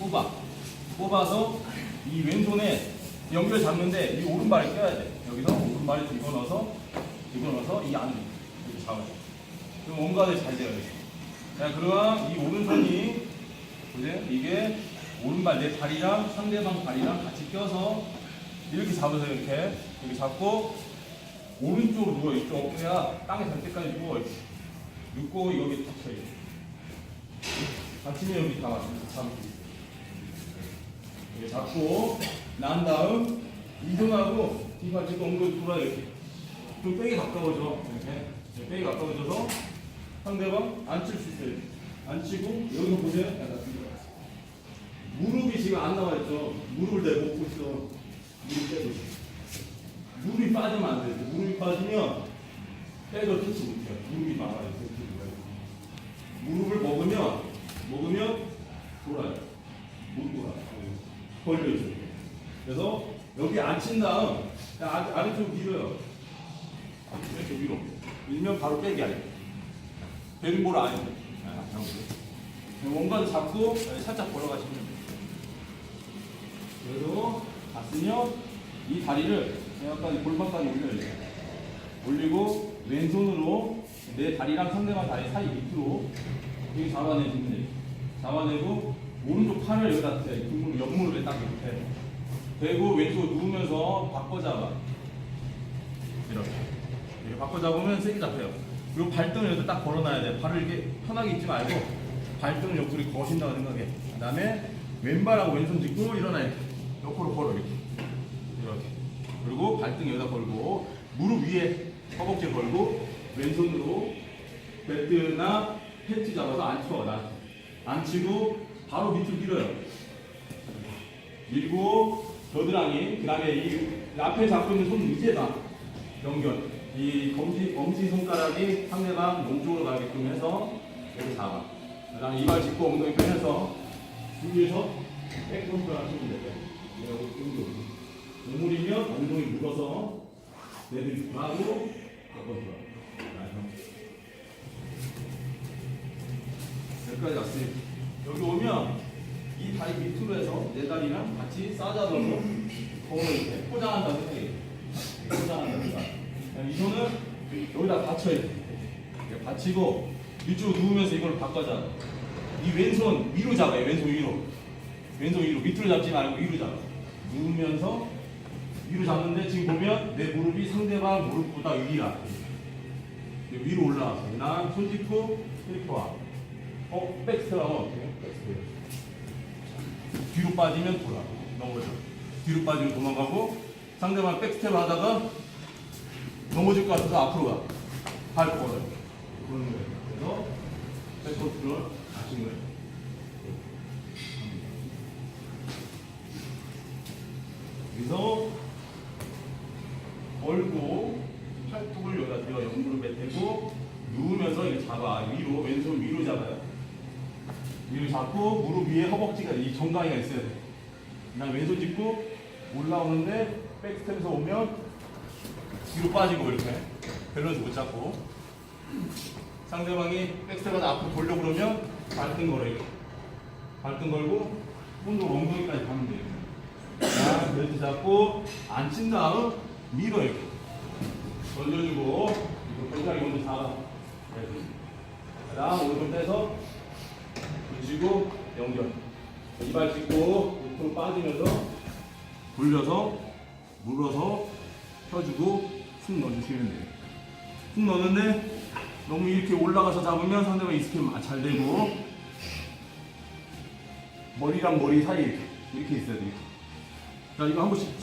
뽑아. 뽑아서 이 왼손에 연결 잡는데 이 오른발을 껴야 돼. 여기서 오른발을 집어넣어서 집어넣어서 이 안에 이렇게 잡아줘. 그럼 온가들 잘 돼요. 이렇게. 자, 그러면 이 오른손이 보세요. 이게 오른발 내 다리랑 상대방 다리랑 같이 껴서 이렇게 잡아서 이렇게 이렇게 잡고 오른쪽으로 누워 있죠. 어깨가 땅에 닿을 때까지 누워 있어. 눕고 여기 닥쳐 있어. 닥치면 여기 다. 잡고 이렇게 잡고 난 다음 이동하고 찍고 엉덩이 돌아 이렇게 좀 빼기 가까워져 이렇게 빼기 가까워져서 상대방 안 칠 수 있어요. 안 치고 여기서 보세요. 약간. 무릎이 지금 안 나와 있죠. 무릎을 내가 먹고 있어. 무릎 빼고. 무릎이 빠지면 안 돼. 무릎이 빠지면 빼도 터치 못해요. 무릎이 막아요. 무릎을 먹으면 먹으면 돌아요. 못 돌아. 벌려 있어. 그래서 여기 앉힌 다음 아- 아래쪽 밀어요. 이렇게 위로. 밀면 바로 빼기 아니에요. 베리볼 안 해요. 아. 원반 잡고 살짝 걸어가시면 돼요. 그래서 갔으면 이 다리를 약간 골반까지 올려야 돼요. 올리고 왼손으로 내 다리랑 상대방 다리 사이 밑으로 여기 잡아내주면 돼요. 잡아내고 오른쪽 팔을 여기다 대. 등무릎 옆무릎에 딱 이렇게 대. 대고 왼쪽 누우면서 바꿔 잡아. 이렇게. 이렇게 바꿔 잡으면 세게 잡혀요. 그리고 발등을 여기다 딱 걸어놔야 돼. 발을 이렇게 편하게 있지 말고 발등을 옆구리 거신다고 생각해. 그 다음에 왼발하고 왼손 짚고 일어나 이렇게. 옆으로 걸어 이렇게. 이렇게. 그리고 발등 여기다 걸고 무릎 위에 허벅지 걸고 왼손으로 벨트나 팬티 잡아서 앉혀 나. 앉히고 바로 밑으로 밀어요. 밀고 겨드랑이 그 다음에 이 앞에 잡고 있는 손 위에다 연결. 이 검지 검지 손가락이 상대방 몸 쪽으로 가게끔 해서 이렇게 잡아. 그 다음에 이발 짚고 엉덩이 빼면서 위에서 백 손가락 치면 돼요. 이러고 엉덩이. 우물이면 엉덩이 물어서 내들 하고 들어. 여기까지 왔어요. 여기 오면 이 다리 밑으로 해서 내 다리랑 같이 싸잡아서 거울을 이렇게 포장한다고 생각해요. 포장한다고 생각. 이 손은 여기다 받쳐야 돼. 받치고 위쪽으로 누우면서 이걸 바꿔자. 이 왼손 위로 잡아요. 왼손 위로. 왼손 위로. 밑으로 잡지 말고 위로 잡아. 누우면서 위로 잡는데 지금 보면 내 무릎이 상대방 무릎보다 위라. 위로 올라와서 나손 짚고 이렇게 와. 어, 백스트라 해? 백스트. 뒤로 빠지면 돌아. 넘어져. 뒤로 빠지면 도망가고 상대방 백스텝 하다가 넘어질 것 같아서 앞으로 가. 발 걸어요. 그러는 거예요. 그래서 백컨트롤 하신 거예요. 여기서 걸고 팔뚝을 여기다 대어 옆무릎에 대고 누우면서 이렇게 잡아 위로 왼손 위로 잡아요. 위로 잡고 무릎 위에 허벅지가 이 정강이가 있어야 돼. 그다음 왼손 짚고 올라오는데 백스텝에서 오면 뒤로 빠지고 이렇게 밸런스 못 잡고 상대방이 백스텝에서 앞으로 돌려 그러면 발등 걸어 이렇게 발등 걸고 손으로 엉덩이까지 가면 돼요. 자, 벨트 잡고 앉힌 다음 밀어 이렇게 던져주고 이거 굉장히 먼저 잡아. 그다음 오른손 떼서 붙이고 연결. 이발 찍고 밑으로 빠지면서 돌려서 물어서 펴주고 쑥 넣어주시면 돼요. 쑥 넣는데 너무 이렇게 올라가서 잡으면 상대방 이스케임 잘 되고 머리랑 머리 사이 이렇게 이렇게 있어야 돼요. 자 이거 한 번씩